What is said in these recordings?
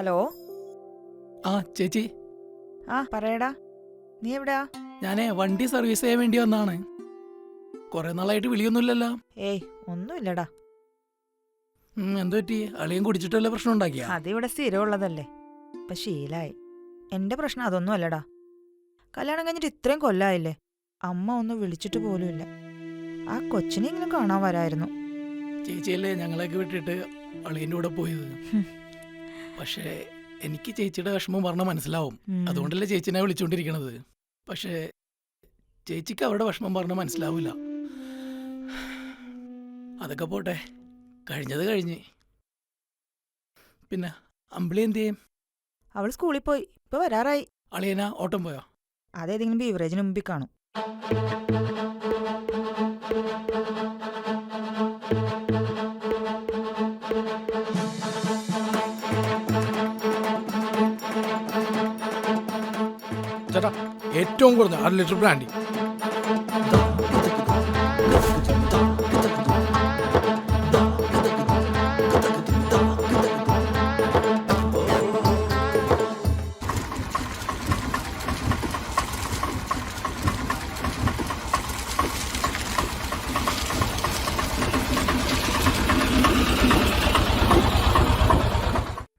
Hello? ആ ചേച്ചി. ആ പറയടാ. നീ എവിടെയാ? ഞാനേ വണ്ടി സർവീസ് ചെയ്യാൻ വേണ്ടി വന്നാണ്. കുറെ നാളായിട്ട് വിളിയൊന്നുമില്ലല്ലോ. ഏയ് ഒന്നുമില്ലടാ. എന്താ പറ്റി? അളിയും കുടിച്ചിട്ടല്ല പ്രശ്നം ഉണ്ടാക്കിയ? അതിവിടെ സ്ഥിരമുള്ളതല്ലേ. ഇപ്പൊ ശീലായി. എന്റെ പ്രശ്നം അതൊന്നും അല്ലടാ. കല്യാണം കഴിഞ്ഞിട്ട് ഇത്രയും കൊല്ലായില്ലേ? അമ്മ ഒന്ന് വിളിച്ചിട്ട് പോലുമില്ല. ആ കൊച്ചിനെങ്കിലും കാണാൻ വരായിരുന്നു. ചേച്ചിയല്ലേ ഞങ്ങളെയൊക്കെ വിട്ടിട്ട് അളിയന്റെ കൂടെ പോയത്. പക്ഷേ എനിക്ക് ചേച്ചിയുടെ വിഷമം പറഞ്ഞാൽ മനസ്സിലാവും. അതുകൊണ്ടല്ലേ ചേച്ചിനെ വിളിച്ചുകൊണ്ടിരിക്കണത് പക്ഷേ ചേച്ചിക്ക് അവരുടെ വിഷമം പറഞ്ഞാൽ മനസ്സിലാവില്ല. അതൊക്കെ പോട്ടെ. കഴിഞ്ഞത് കഴിഞ്ഞ്. പിന്നെ അമ്പിളി എന്ത് ചെയ്യും? അവൾ സ്കൂളിൽ പോയി. ഇപ്പൊ വരാറായി. അളിയന ഓട്ടം പോയോ? അതേതെങ്കിലും ബീവറേജിന് മുമ്പിൽ കാണും. ഏറ്റവും കുറഞ്ഞ അര ലിറ്റർ ബ്രാൻഡി.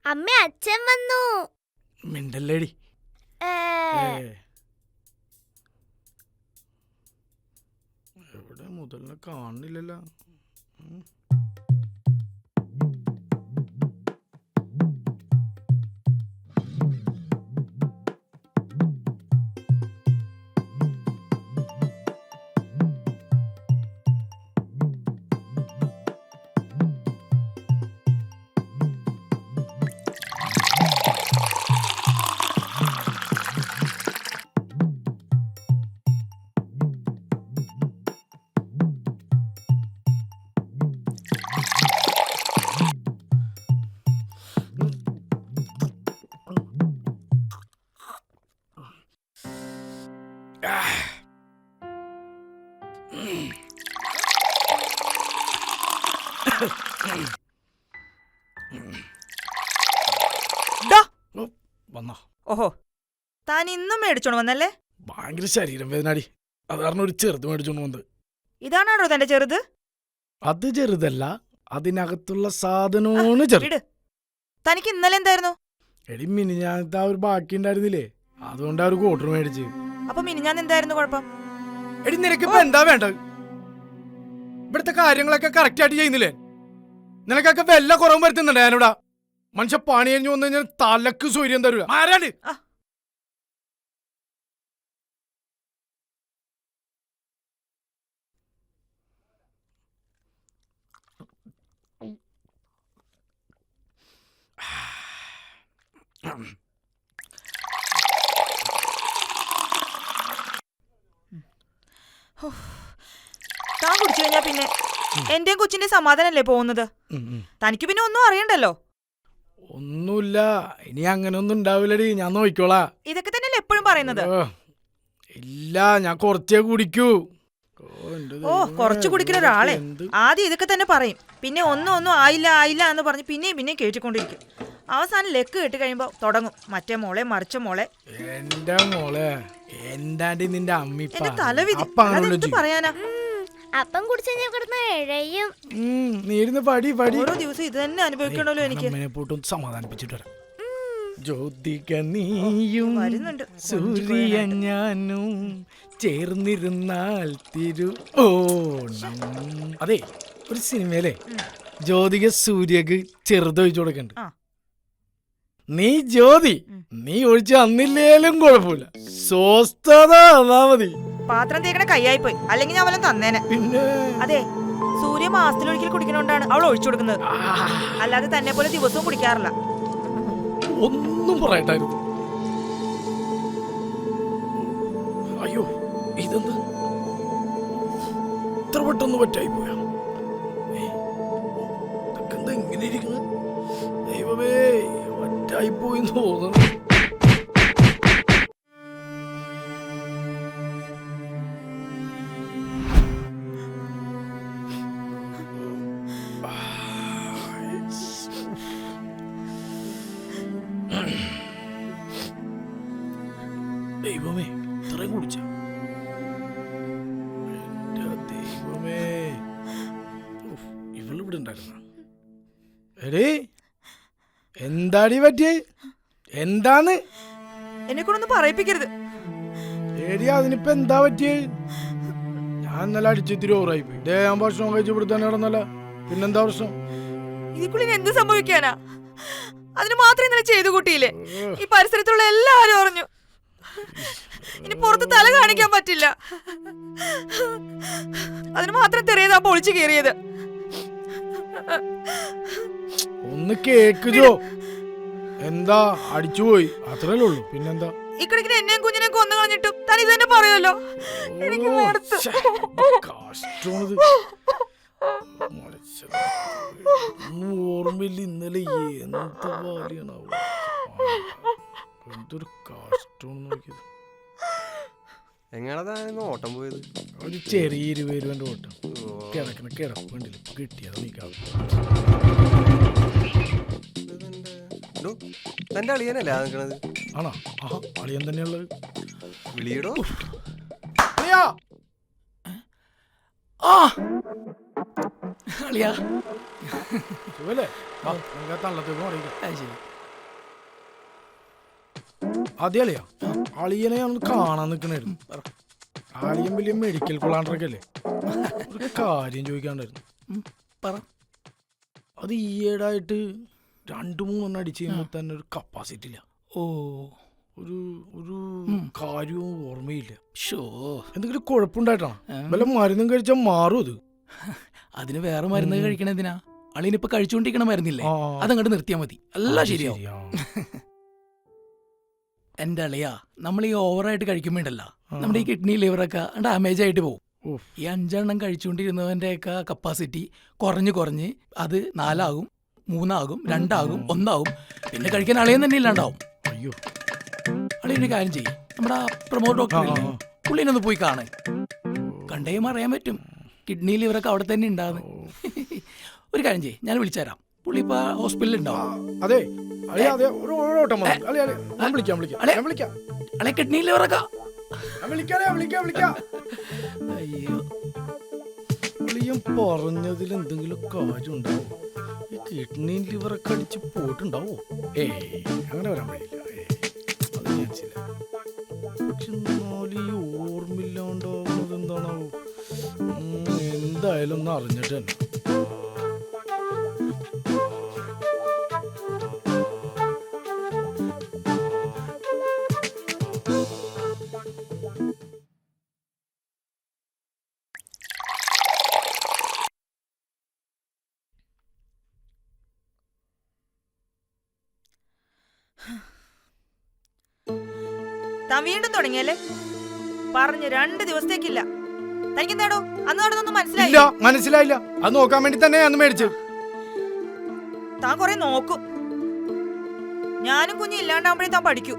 അമ്മ അച്ഛൻ വന്നു. മിണ്ടല്ലേടി. ഏ, മുതലിനെ കാണുന്നില്ലല്ലോ. വന്നോ. ഓഹോ. താൻ ഇന്നും മേടിച്ചോണ്ട് വന്നല്ലേ? ഭയങ്കര ശരീരം വേദനാടി. അത് കാരണം ഒരു ചെറുത് മേടിച്ചോണ്ട് വന്നത്. ഇതാണോ തന്റെ ചെറുത്? അത് ചെറുതല്ല അതിനകത്തുള്ള സാധനമാണ് ചെറുത്. തനിക്ക് ഇന്നലെ എന്തായിരുന്നു? എടി മിനി ഞാനത്തെ ആ ഒരു ബാക്കി ഉണ്ടായിരുന്നില്ലേ? അതുകൊണ്ട് ആ ഒരു കോട്ടർ മേടിച്ച്. അപ്പൊ മിനിഞ്ഞാൻ എന്തായിരുന്നു കുഴപ്പം? എടി നിനക്ക് ഇപ്പൊ എന്താ വേണ്ടത്? ഇവിടുത്തെ കാര്യങ്ങളൊക്കെ കറക്റ്റ് ആയിട്ട് ചെയ്യുന്നില്ലേ? നിനക്കൊക്കെ വെല്ല കുറവും വരുത്തുന്നുണ്ട് ഞാനിവിടെ മനുഷ്യ പണി കഴിഞ്ഞു വന്നു കഴിഞ്ഞാൽ തലക്ക് സൂര്യൻ തരൂല ആരാണ്. താൻ കുടിച്ചു കഴിഞ്ഞാ പിന്നെ എന്റെയും കൊച്ചിന്റെ സമാധാനല്ലേ പോകുന്നത്. തനിക്ക് പിന്നെ ഒന്നും അറിയണ്ടല്ലോ. ഒന്നുമില്ല. ഇനി അങ്ങനെ ഒന്നും ഉണ്ടാവില്ലടി. ഞാൻ നോക്കിക്കോളാ. ഇതൊക്കെ തന്നെയല്ലേ എപ്പോഴും പറയുന്നത്? ഇല്ല ഞാൻ കുറച്ചേ കുടിക്കൂ. ഓ, കുറച്ച് കുടിക്കുന്ന ഒരാളെ. ആദ്യം ഇതൊക്കെ തന്നെ പറയും. പിന്നെ ഒന്നും ഒന്നും ആയില്ല ആയില്ല എന്ന് പറഞ്ഞ് പിന്നെയും പിന്നെയും കേട്ടിക്കൊണ്ടിരിക്കും. അവസാനം ലെക്ക് കേട്ട് കഴിയുമ്പോ തുടങ്ങും. മറ്റേ മോളെ മറിച്ച മോളെ. എന്റെ മോളെ എന്താണ്ടി നിന്റെ അമ്മ. പറയാനാ? അപ്പം കുടിച്ച് ഞാൻ കിടന്ന് ഇഴയും. ഉം, പടി പടി. ഓരോ ദിവസം ഇത് തന്നെ അനുഭവിക്കണല്ലോ എനിക്ക്. അമ്മനെ പോട്ടൊന്ന് സമാധാനിപ്പിച്ചിട്ട് വരാം. ജ്യോതിക നീയും വരുന്നുണ്ട്. സൂര്യ ഞാനും ചേർന്നിരുന്നാൽ തിരു ഓണം അതെ ഒരു സിനിമയിലെ ജ്യോതിക സൂര്യക്ക് ചെറുതൊഴിച്ചു കൊടുക്കണ്ട്. ആ. നീ ജ്യോതി നീ ഒഴിച്ച് അന്നില്ലേലും കുഴപ്പമില്ല. സ്വസ്ഥത എന്നാ മതി. പാത്രം തേക്കണ കൈയായി പോയി അല്ലെങ്കിൽ ഞാൻ വല്ലതും തന്നേനെ. അതെ സൂര്യ മാസത്തിലൊരിക്കൽ കുടിക്കണോണ്ടാണ് അവൾ ഒഴിച്ചു കൊടുക്കുന്നത്. അല്ലാതെ തന്നെ പോലെ ദിവസവും കുടിക്കാറില്ല. ഒന്നും പറയട്ടായിരുന്നു അയ്യോ ഇതെന്ത്? ഇത്ര പെട്ടെന്ന് പറ്റായി പോയാ കുടിച്ച. ഇവളിവിടെ ഉണ്ടായിരുന്ന? എടേ എന്താടി പറ്റിയേ? എന്താന്ന്? എന്നെ കൊണ്ടൊന്നും പറയിപ്പിക്കരുത്. ഏടി അതിനിപ്പോ എന്താ പറ്റിയേ? ഞാൻ നല്ല അടിച്ചിത്തിരി ഓറായി പോയി. ഡേ ഞാൻ ഭക്ഷണം കഴിച്ച് ഇവിടെ തന്നെ കിടന്നല്ല. പിന്നെന്താ പ്രശ്നം? ഇതിക്കുള്ളിന് എന്ത് സംഭവിക്കാനാ? അതിന് മാത്രം ഇന്നലെ ചെയ്തു കൂട്ടിയില്ലേ? ഈ പരിസരത്തുള്ള എല്ലാവരും അറിഞ്ഞു. ഇനി പുറത്ത് തല കാണിക്കാൻ പറ്റില്ല. അതിന് മാത്രം തെറിയതാ പൊളിച്ചു കയറിയത്. ഒന്ന് കേക്ക് ജോ എന്താ അടിച്ചുപോയി അത്രല്ലേ ഉള്ളൂ. പിന്നെന്താ? ഇക്കണക്കിന് എന്നെയും കുഞ്ഞിനെ കൊന്നു കളഞ്ഞിട്ടും താൻ ഇത് തന്നെ പറയുമല്ലോ? എനിക്ക് ഓർമ്മയില്ല ഇന്നലെ എന്ത് പാലിയാണാവോ എന്തൊരു കഷ്ടമാണ് നോക്കിയത്. എങ്ങനെ താനിന്ന് ഓട്ടം പോയത്? ഒരു ചെറിയ ഇരുപത് രൂപന്റെ ഓട്ടം. കിടക്കണ കിടപ്പ് കണ്ടില്ല ഇപ്പൊ കിട്ടിയത് നീക്കാവും തന്റെ അളിയനല്ലേ നിൽക്കണത് ആണോ? ആ അളിയൻ തന്നെയുള്ളത് വിളിയിടോ. അളിയാ! ആ! അളിയാ. ശരി. അതെ അളിയാ അളിയനെ ഒന്ന് കാണാൻ നിൽക്കണായിരുന്നു. അളിയൻ വലിയ മെഡിക്കൽ കൊള്ളാണ്ടൊക്കെ അല്ലേ? ഒരു കാര്യം ചോദിക്കാണ്ടായിരുന്നു പറ. അത് ഈയിടായിട്ട് രണ്ടു മൂന്നെണ്ണം അടിച്ച് കഴിയുമ്പോൾ തന്നെ ഒരു കപ്പാസിറ്റി ഇല്ല. ഓ ഒരു ഒരു കാര്യവും ഓർമ്മയില്ല. ഷോ എന്തെങ്കിലും കുഴപ്പമുണ്ടായിട്ടാണ്. വല്ല മരുന്നും കഴിച്ചാൽ മാറും അത്. അതിന് വേറെ മരുന്ന് ഉം. കഴിക്കണതിനാ അളിയനിപ്പോ കഴിച്ചുകൊണ്ടിരിക്കണ മരുന്നില്ലേ. അതങ്ങോട്ട് നിർത്തിയാൽ മതി. എല്ലാം ശരിയാവും. എന്റെ അളിയാ നമ്മൾ ഈ ഓവറായിട്ട് കഴിക്കുമ്പോണ്ടല്ല. നമ്മുടെ ഈ കിഡ്നി ലിവറൊക്കെ ഡാമേജ് ആയിട്ട് പോകും. ഈ അഞ്ചെണ്ണം കഴിച്ചുകൊണ്ടിരുന്നവന്റെയൊക്കെ കപ്പാസിറ്റി കുറഞ്ഞ് കുറഞ്ഞ് അത് നാലാകും മൂന്നാകും രണ്ടാകും ഒന്നാകും. പിന്നെ കഴിക്കാൻ അളിയൻ തന്നെ ഇല്ലാണ്ടാവും. അയ്യോ. അളിയൊരു കാര്യം ചെയ്യും. നമ്മുടെ പ്രമോട്ട് ഡോക്ടർ ഇല്ലേ. പുള്ളിനൊന്ന് പോയി കാണേ. കണ്ടേയും അറിയാൻ പറ്റും. കിഡ്നി ലിവറൊക്കെ അവിടെ തന്നെ ഉണ്ടാകുന്നു ഒരു കാര്യം ചെയ്യും ഞാൻ വിളിച്ചു തരാം പുള്ളി ഇപ്പൊ ഹോസ്പിറ്റലിൽ ഉണ്ടാവും അതെ. അളിയ അതെ ഒരു ഒരു ഓട്ടം വന്നു? അളിയ അളിയ ഞാൻ വിളിക്കാം വിളിക്കാം അളിയ. ഞാൻ വിളിക്കാം. അളെ വിളിക്കാം വിളിക്കാം അയ്യോ. അളിയൻ പറഞ്ഞതിൽ എന്തെങ്കിലും കാര്യം ഉണ്ടാവും ഈ കിഡ്നി ലിവറൊക്കെ അടിച്ച് പോയിട്ടുണ്ടാവോ? ഏയ്. അങ്ങനെ വരാൻ വഴിയില്ല. ഏയ്, അത് ഞാൻ ചില പക്ഷെ എന്നാലും ഈ ഓർമ്മയില്ലാണ്ടാവുന്നത് എന്താണാവോ എന്തായാലും ഒന്ന് അറിഞ്ഞിട്ട് തന്നെ. താൻ വീണ്ടും തുടങ്ങിയല്ലേ? പറഞ്ഞു രണ്ട് ദിവസത്തേക്കില്ല. തനിക്ക് തനിക്കെന്താടോ? അന്ന് നടന്നൊന്നും മനസ്സിലായില്ല? മനസ്സിലായില്ല. അത് നോക്കാൻ വേണ്ടി തന്നെ അന്ന് മേടിച്ചു താൻ കൊറേ നോക്കും. ഞാനും കുഞ്ഞും ഇല്ലാണ്ടാവുമ്പോഴേ താൻ പഠിക്കൂ.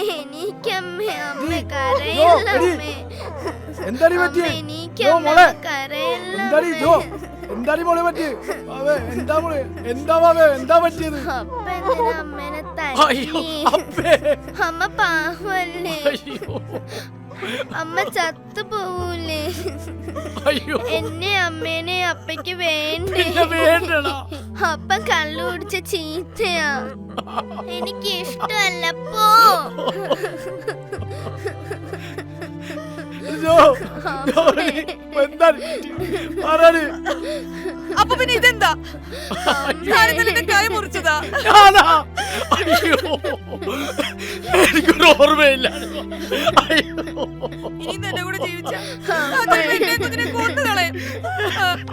എനിക്കമ്മ അമ്മ നീ- കരയില്ല എന്താടി ജോ, മോളെ. എന്താടി ജോ എന്താടി മോളെ പറ്റിയേ? വാവേ എന്താ മോളെ? എന്താ വാവേ എന്താ പറ്റിയത്? അമ്മ പാവല്ലേ? അമ്മ ചത്തു പോവൂലേ. അയ്യോ. എന്നെ അമ്മേനെ അപ്പയ്ക്ക് വേണ്ടേ. പിന്നെ വേണ്ടടാ. അപ്പ കള്ളു കുടിച്ച ചീത്തയാ. എനിക്ക് ഇഷ്ടമല്ല പോ. ജോ ജോ, എന്താ പറയണേ അപ്പൊ പിന്നെ ഇതെന്താ? ഞാനിന്ന് നിന്റെ കൈ മുറിച്ചതാ? ഞാനാ? അയ്യോ. എനിക്കൊരു ഓർമ്മയില്ല. ഇനി എന്നെ കൂടെ ജീവിച്ച?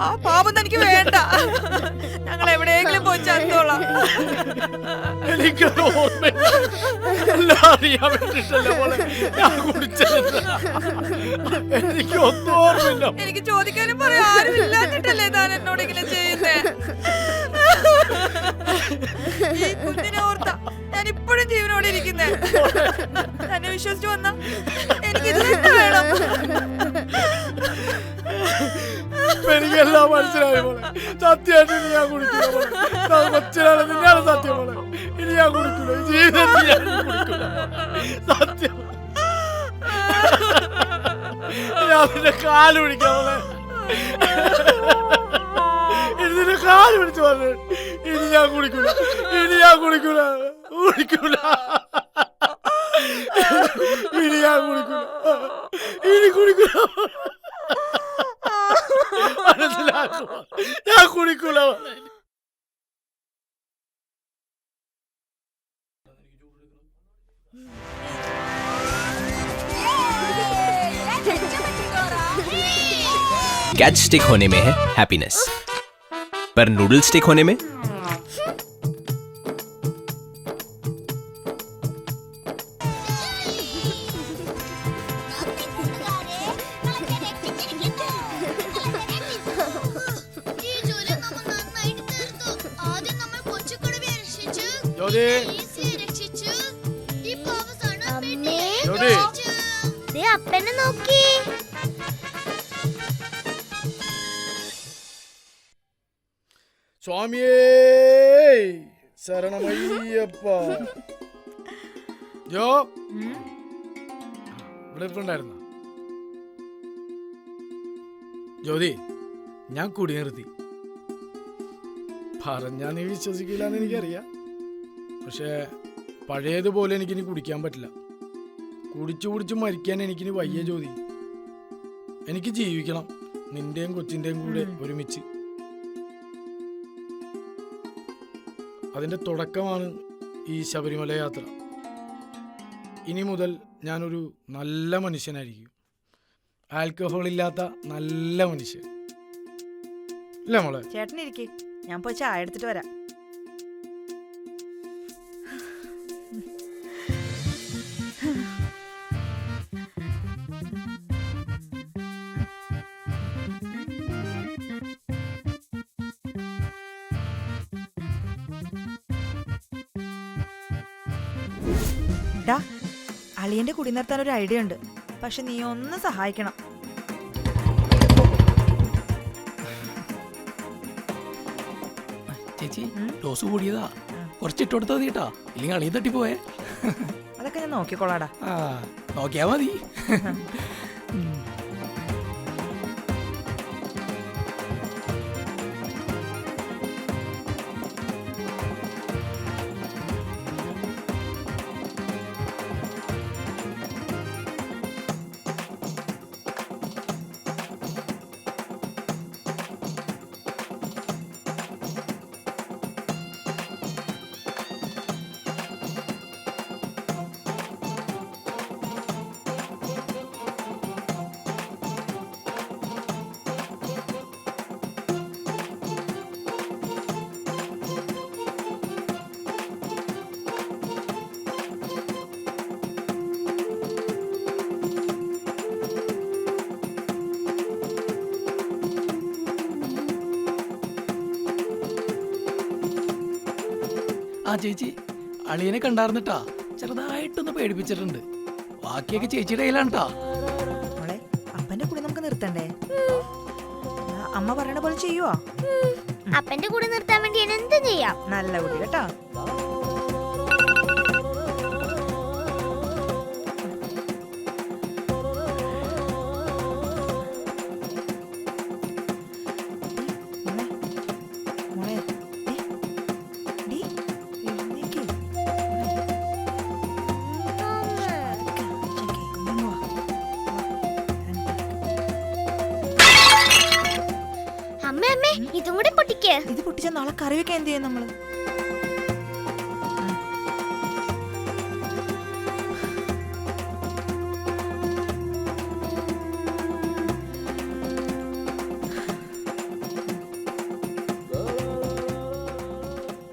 ആ പാപം തനിക്ക് വേണ്ട. ഞങ്ങൾ എവിടെയെങ്കിലും പോയി ചത്തോളാം എനിക്കൊരു എല്ലാം അറിയാൻ വേണ്ടിട്ടല്ലേ പോലെ ഞാൻ കുടിച്ചത്. എനിക്ക് ഒന്നും ഓർമ്മയില്ല. എനിക്ക് ചോദിക്കാനും പറയാം. ആരും ഇല്ലാഞ്ഞിട്ടല്ലേ താൻ എന്നോട് ഇങ്ങനെ ചെയ്യുന്നേ? ഈ കുഞ്ഞിനെ ഞാൻ ഇപ്പോഴും ജീവനോടെ ഇരിക്കുന്നത് എന്നെ വിശ്വസിച്ചു വന്ന എനിക്ക് ഇത് തന്നെ വേണം. എനിക്കെല്ലാം മനസ്സിലായി പോലെ സത്യമായിട്ട് ഇനി ഞാൻ കുടിക്കില്ല ഞാൻ കൊച്ചിനാണ് നിന്നാണ് സത്യം പോലെ ഇനി ഞാൻ കുടിക്കില്ല. ജീവിതത്തിൽ ഞാൻ കുടിക്കില്ല സത്യം. ഞാൻ നിന്റെ കാൽ ഇനി നിന്റെ കാല് പിടിച്ചു പോലെ ഇനി ഞാൻ കുടിക്കൂല ഇനി ഞാൻ കുടിക്കൂല കുടിക്കൂല ഇനി ഞാൻ കുടിക്കൂല ഇനി കുടിക്കൂല മനസ്സിലാക്കുക ഞാൻ കുടിക്കൂല മോനെ. कैच स्टिक होने में है हैप्पीनेस पर नूडल स्टिक होने में? സ്വാമിയേ ശരണമയ്യപ്പ. ജോ ഇവിടെ ജ്യോതി ഞാൻ കുടി നിർത്തി. പറഞ്ഞാ നീ വിശ്വസിക്കില്ല എന്ന് എനിക്കറിയാം. പക്ഷേ പഴയതുപോലെ എനിക്കിനി കുടിക്കാൻ പറ്റില്ല. കുടിച്ചു കുടിച്ച് മരിക്കാൻ എനിക്കിനി വയ്യ ജ്യോതി. എനിക്ക് ജീവിക്കണം. നിന്റെയും കൊച്ചിന്റെയും കൂടെ ഒരുമിച്ച്. അതിന്റെ തുടക്കമാണ് ഈ ശബരിമല യാത്ര. ഇനി മുതൽ ഞാനൊരു നല്ല മനുഷ്യനായിരിക്കും. ആൽക്കഹോൾ ഇല്ലാത്ത നല്ല മനുഷ്യൻ. ഇല്ല മോളെ. ചേട്ടൻ ഇരിക്കെ ഞാൻ പോയി ചായ എടുത്തിട്ട് വരാം. ഡാ അളിയന്റെ കുടി നിർത്താൻ ഒരു ഐഡിയ ഉണ്ട്. പക്ഷെ നീ ഒന്ന് സഹായിക്കണം. ചേച്ചി? ഡോസ് കൂടിയതാ. കുറച്ചിട്ട് കൊടുത്താൽ മതി കേട്ടാ ഇല്ലെങ്കിൽ അളിയെ തട്ടിപ്പോയേ. അതൊക്കെ ഞാൻ നോക്കിക്കോളാടാ. നോക്കിയാ മതി. ചേച്ചി അളിയനെ കണ്ടാർന്നിട്ടാ ചെറുതായിട്ടൊന്ന് പേടിപ്പിച്ചിട്ടുണ്ട്. ബാക്കിയൊക്കെ ചേച്ചിയുടെ കയ്യിലാണ് ട്ടാ മോളെ അപ്പന്റെ കൂടെ നമുക്ക് നിർത്തണ്ടേ? അമ്മ പറയണ പോലെ ചെയ്യുവോ? അപ്പന്റെ കൂടെ നിർത്താൻ വേണ്ടി ഞാൻ എന്ത് ചെയ്യാം? നല്ല കുട്ടി കേട്ടോ. ഇത് പൊട്ടിച്ച നാളെ കറി വെക്കാൻ എന്ത് ചെയ്യും നമ്മൾ?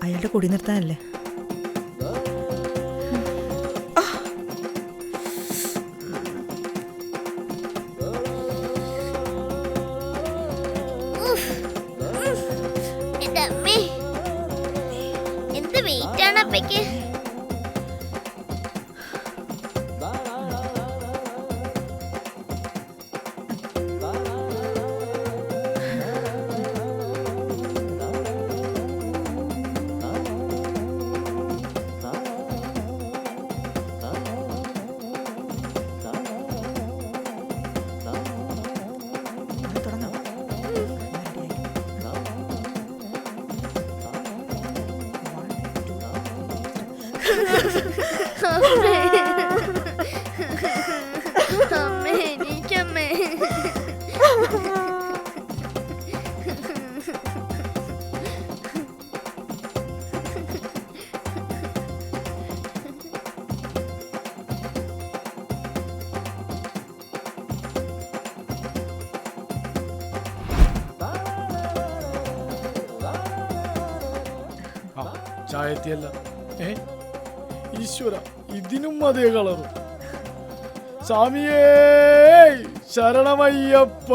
അയാളുടെ കൊടി നിർത്താനല്ലേ? ചായ എത്തിയല്ല ഏ? ഈശ്വര ഇതിനും അതേ കളറും. സ്വാമിയേ ശരണമയ്യപ്പ.